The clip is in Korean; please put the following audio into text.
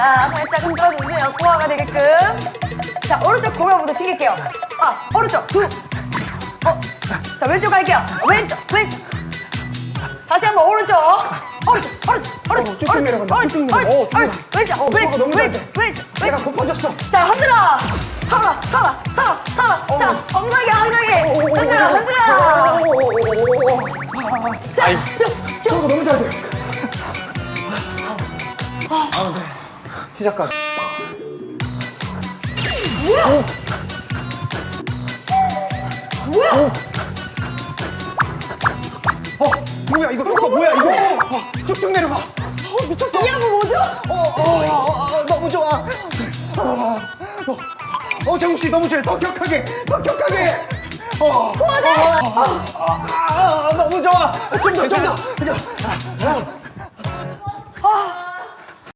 살짝 살짝 흔들어주세요. 소화가 되게끔. 자 오른쪽 골반부터 튕길게요. 아 오른쪽 두. 어. 자 왼쪽 갈게요. 왼쪽 왼쪽. 다시 한번 오른쪽. 오른쪽 오른쪽 오른쪽 쭉쭉 내려간다. 오른쪽 쭉쭉. 오른쪽 어, 오른쪽 왼쪽 어, 왼쪽 너무 왼쪽 왼쪽 내가 왼쪽. 고파졌어. 자 흔들어. 살아 살아 살아 살아. 자 엉덩이 엉덩이 흔들어 흔들어. 자 쭉, 쭉. 너무 잘 돼. 아, 네. 시작까지. 뭐야? 뭐야? 어, 뭐야, 이거, 이거 뭐야, 이거. 어, 쭉쭉 내려가. 어, 미쳤어. 이 양은 뭐죠? 어, 어, 어, 어, 너무 좋아. 어, 어, 어, 정우 씨 너무 좋아. 더 격하게, 더 격하게. 어, 도와줘! 아, 아, 아, 너무 좋아. 좀 더, 좀 더. 좀 더.